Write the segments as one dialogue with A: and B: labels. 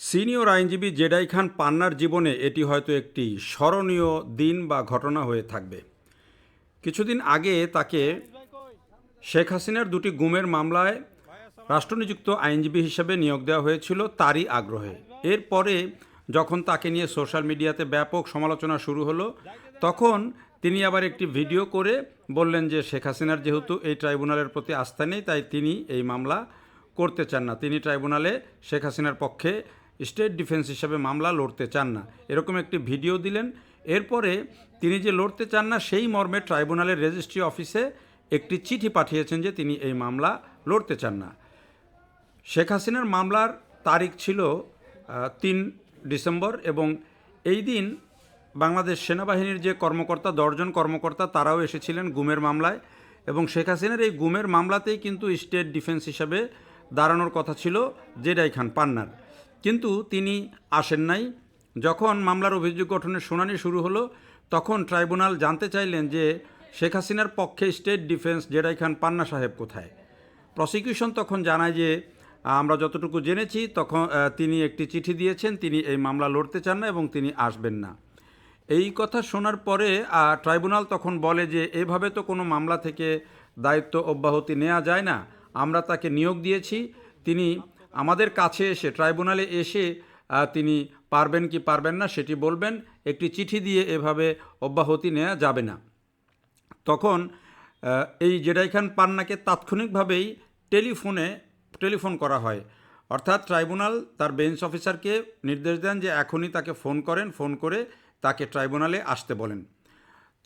A: Senior আইনজীবী Jedi খান পান্নার জীবনে এটি হয়তো একটি স্মরণীয় দিন বা ঘটনা হয়ে থাকবে। কিছুদিন আগে তাকে শেখ হাসিনার দুটি গুমের মামলায় রাষ্ট্রনিযুক্ত আইনজীবী হিসেবে নিয়োগ দেওয়া হয়েছিল তারই আগ্রহে। এরপরে যখন তাকে নিয়ে সোশ্যাল মিডিয়াতে ব্যাপক সমালোচনা শুরু হলো, তখন তিনি আবার একটি ভিডিও করে বললেন যে শেখ হাসিনার যেহেতু এই ট্রাইব্যুনালের প্রতি আস্থা নেই, তাই তিনি এই মামলা করতে চান না। তিনি ট্রাইব্যুনালে শেখ হাসিনার পক্ষে স্টেট ডিফেন্স হিসাবে মামলা লড়তে চান না। এরকম একটি ভিডিও দিলেন। এরপরে তিনি যে লড়তে চান না, সেই মর্মে ট্রাইব্যুনালের রেজিস্ট্রি অফিসে একটি চিঠি পাঠিয়েছেন যে তিনি এই মামলা লড়তে চান না। শেখ হাসিনার মামলার তারিখ ছিল তিন ডিসেম্বর এবং এই দিন বাংলাদেশ সেনাবাহিনীর যে কর্মকর্তা, দশজন কর্মকর্তা, তারাও এসেছিলেন গুমের মামলায় এবং শেখ হাসিনার এই গুমের মামলাতেই কিন্তু স্টেট ডিফেন্স হিসাবে দাঁড়ানোর কথা ছিল জেডাই খান পান্নার। কিন্তু তিনি আসেন নাই। যখন মামলার অভিযোগ গঠনের শুনানি শুরু হলো, তখন ট্রাইব্যুনাল জানতে চাইলেন যে শেখ হাসিনার পক্ষে state defence Z I Khan Panna সাহেব কোথায়। প্রসিকিউশন তখন জানায় যে, আমরা যতটুকু জেনেছি, তখন তিনি একটি চিঠি দিয়েছেন, তিনি এই মামলা লড়তে চান না এবং তিনি আসবেন না। এই কথা শোনার পরে ট্রাইব্যুনাল তখন বলে যে, এভাবে তো কোনো মামলা থেকে দায়িত্ব অব্যাহতি নেওয়া যায় না। আমরা তাকে নিয়োগ দিয়েছি। তিনি আমাদের কাছে এসে, ট্রাইব্যুনালে এসে তিনি পারবেন কি পারবেন না সেটি বলবেন, একটি চিঠি দিয়ে এভাবে অব্যাহতি নেওয়া যাবে না। তখন এই জেডাই খান পান্নাকে তাৎক্ষণিকভাবেই টেলিফোনে, টেলিফোন করা হয়। অর্থাৎ ট্রাইব্যুনাল তার বেঞ্চ অফিসারকে নির্দেশ দেন যে এখনই তাকে ফোন করেন, ফোন করে তাকে ট্রাইব্যুনালে আসতে বলেন।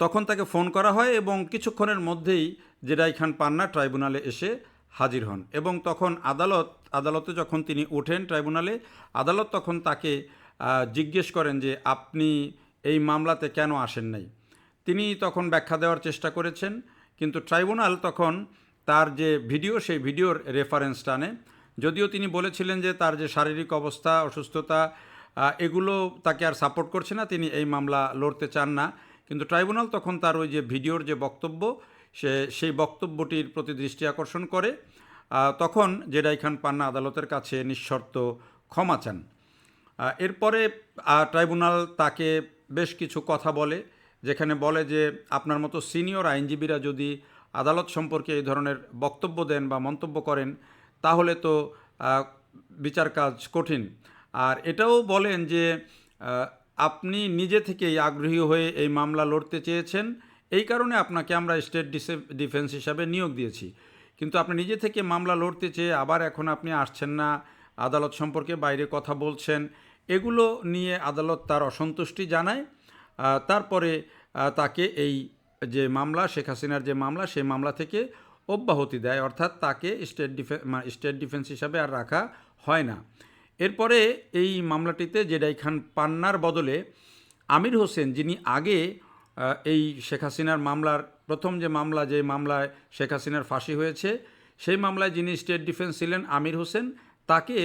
A: তখন তাকে ফোন করা হয় এবং কিছুক্ষণের মধ্যেই জেডাই খান পান্না ট্রাইব্যুনালে এসে হাজির হন এবং তখন আদালত, আদালতে যখন তিনি ওঠেন ট্রাইব্যুনালে, আদালত তখন তাকে জিজ্ঞেস করেন যে আপনি এই মামলাতে কেন আসেন নাই? তিনি তখন ব্যাখ্যা দেওয়ার চেষ্টা করেছেন, কিন্তু ট্রাইব্যুনাল তখন তার যে ভিডিও, সেই ভিডিওর রেফারেন্স টানে। যদিও তিনি বলেছিলেন যে তার যে শারীরিক অবস্থা, অসুস্থতা এগুলো তাকে আর সাপোর্ট করছে না, তিনি এই মামলা লড়তে চান না। কিন্তু ট্রাইব্যুনাল তখন তার ওই যে ভিডিওর যে বক্তব্য সে সেই বক্তব্যটির প্রতি দৃষ্টি আকর্ষণ করে তখন জেডাই খান পান্না আদালতের কাছে নিঃশর্ত ক্ষমা চান। এরপরে ট্রাইব্যুনাল তাকে বেশ কিছু কথা বলে, যেখানে বলে যে আপনার মতো সিনিয়র আইনজীবীরা যদি আদালত সম্পর্কে এই ধরনের বক্তব্য দেন বা মন্তব্য করেন, তাহলে তো বিচার কাজ কঠিন। আর এটাও বলেন যে আপনি নিজে থেকেই আগ্রহী হয়ে এই মামলা লড়তে চেয়েছেন এই কারণে আপনাকে আমরা স্টেট ডিফেন্স হিসাবে নিয়োগ দিয়েছি। কিন্তু আপনি নিজে থেকে মামলা লড়তে চেয়ে আবার এখন আপনি আসছেন না, আদালত সম্পর্কে বাইরে কথা বলছেন, এগুলো নিয়ে আদালত তার অসন্তুষ্টি জানায় তারপরে তাকে এই যে মামলা, শেখ হাসিনার যে মামলা, সেই মামলা থেকে অব্যাহতি দেয়। অর্থাৎ তাকে স্টেট ডিফেন্স স্টেট ডিফেন্স হিসাবে আর রাখা হয় না। এরপরে এই মামলাটিতে জেডাই খান পান্নার বদলে আমির হোসেন, যিনি আগে এই শেখ হাসিনার মামলার, প্রথম যে মামলা, যে মামলায় শেখ হাসিনার ফাঁসি হয়েছে, সেই মামলায় যিনি স্টেট ডিফেন্স ছিলেন, আমির হোসেন, তাকে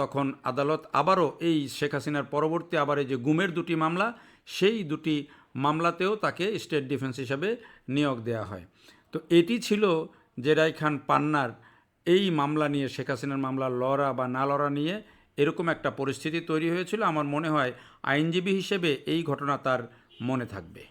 A: তখন আদালত আবারও এই শেখ হাসিনার পরবর্তী আবার এই যে গুমের দুটি মামলা, সেই দুটি মামলাতেও তাকে স্টেট ডিফেন্স হিসাবে নিয়োগ দেওয়া হয়। তো এটি ছিল জেরাই খান পান্নার এই মামলা নিয়ে, শেখ হাসিনার মামলা লড়া বা না লড়া নিয়ে এরকম একটা পরিস্থিতি তৈরি হয়েছিল। আমার মনে হয় আইনজীবী হিসেবে এই ঘটনা তার মনে থাকবে।